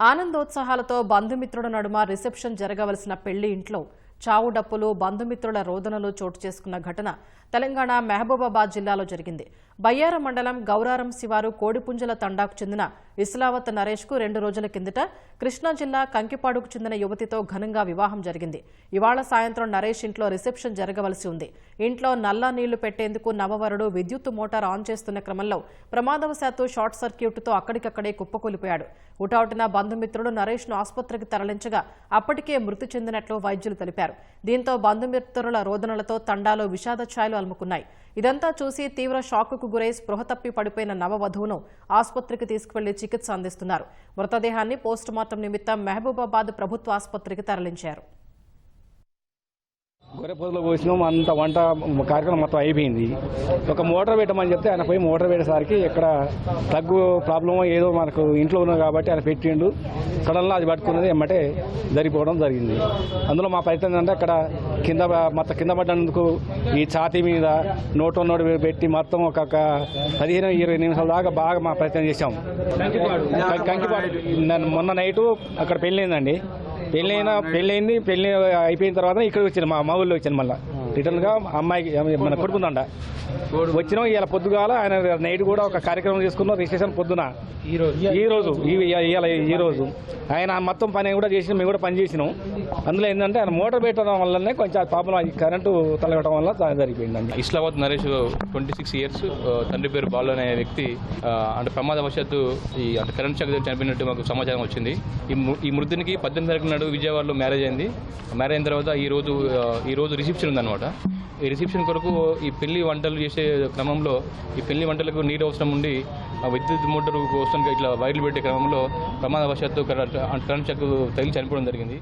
ఆనందోత్సాహాలతో బంధుమిత్రుల నడుమ రిసెప్షన్ జరగవలసిన పెళ్ళి ఇంట్లో చావు డప్పులు బంధుమిత్రుల రోదనలు చోటు చేసుకున్న ఘటన తెలంగాణ మహబూబాబాద్ జిల్లాలో జరిగింది. బయ్యార మండలం గౌరారం శివారు కోడిపుంజల తండాకు చెందిన ఇస్లావత్ నరేష్కు రెండు రోజుల కిందట కృష్ణా జిల్లా కంకిపాడుకు చెందిన యువతితో ఘనంగా వివాహం జరిగింది. ఇవాళ సాయంత్రం నరేష్ ఇంట్లో రిసెప్షన్ జరగవలసి ఉంది. ఇంట్లో నల్లా నీళ్ళు పెట్టేందుకు నవవరుడు విద్యుత్ మోటార్ ఆన్ చేస్తున్న క్రమంలో ప్రమాదవశాత్తు షార్ట్ సర్క్యూట్తో అక్కడికక్కడే కుప్పకూలిపోయాడు. ఉటావుటిన బంధుమిత్రుడు నరేష్ను ఆసుపత్రికి తరలించగా అప్పటికే మృతి చెందినట్లు వైద్యులు తెలిపారు. దీంతో బంధుమిత్రుల రోదనలతో తండాలో విషాద ఛాయలు అలుముకున్నాయి. ఇదంతా చూసి తీవ్ర షాక్కు గురై స్పృహ తప్పి పడిపోయిన నవవధువును ఆసుపత్రికి తీసుకువెళ్ళి చికిత్స అందిస్తున్నారు. మృతదేహాన్ని పోస్టుమార్టం నిమిత్తం మహబూబాబాద్ ప్రభుత్వ ఆసుపత్రికి తరలించారు. గొర్రె పొదలో పోసినాం అంత వంట కార్యక్రమం మొత్తం అయిపోయింది. ఒక మోటార్ పెట్టమని చెప్తే ఆయన పోయి మోటార్ పెట్టేసరికి ఇక్కడ తగ్గు ప్రాబ్లమ్ ఏదో మనకు ఇంట్లో ఉన్నది కాబట్టి ఆయన పెట్టిండు. సడన్గా అది పట్టుకున్నది ఎమ్మటే జరిగిపోవడం జరిగింది. అందులో మా ప్రయత్నం ఏంటంటే అక్కడ కింద మొత్తం కింద పడ్డందుకు ఈ ఛాతీ మీద నోటు నోటు పెట్టి మొత్తం ఒక పదిహేను ఇరవై నిమిషాల దాకా బాగా మా ప్రయత్నం చేశాం. కం- కంకిపాడు. మొన్న నైటు అక్కడ పెళ్ళైందండి. పెళ్ళి అయినా పెళ్ళి అయిపోయిన తర్వాత ఇక్కడ వచ్చింది మా మా ఊళ్ళో వచ్చింది మళ్ళీ. రిటర్న్గా అమ్మాయికి మన కొడుకుందండ వచ్చినాం ఇలా పొద్దుగాల ఆయన నైట్ కూడా ఒక కార్యక్రమం చేసుకున్నాం రిజిస్ట్రేషన్ పొద్దున. ఈ రోజు. ఈ ఇవాళ ఈ రోజు. ఆయన మొత్తం పని కూడా చేసి మేము కూడా పని చేసినాం. అందులో ఏంటంటే ఆయన మోటార్ పెట్టడం వల్లనే కొంచెం పాపం అది కరెంటు తలగడం వల్ల జరిగిపోయిందండి. Islamabad Naresh twenty six years తండ్రి పేరు బాలు అనే వ్యక్తి అంటే ప్రమాదవశాత్తు ఈ అంటే కరెంట్ షాక్ చనిపోయినట్టు మాకు సమాచారం వచ్చింది. ఈ ఈ మృతునికి పద్దెనిమిది తారీఖు నాడు విజయవాడలో మ్యారేజ్ అయింది. మ్యారేజ్ అయిన తర్వాత ఈ రోజు ఈ రోజు రిసెప్షన్ ఉందన్నమాట. ఈ రిసెప్షన్ కొరకు ఈ పెళ్ళి వంటలు చేసే క్రమంలో ఈ పెళ్ళి వంటలకు నీరు అవసరం ఉండి ఆ విద్యుత్ మోటార్ కోసం ఇట్లా వైర్లు పెట్టే క్రమంలో ప్రమాదవశాత్తు కరెంట్ కరెంట్ షాక్ తగిలి చనిపోవడం జరిగింది.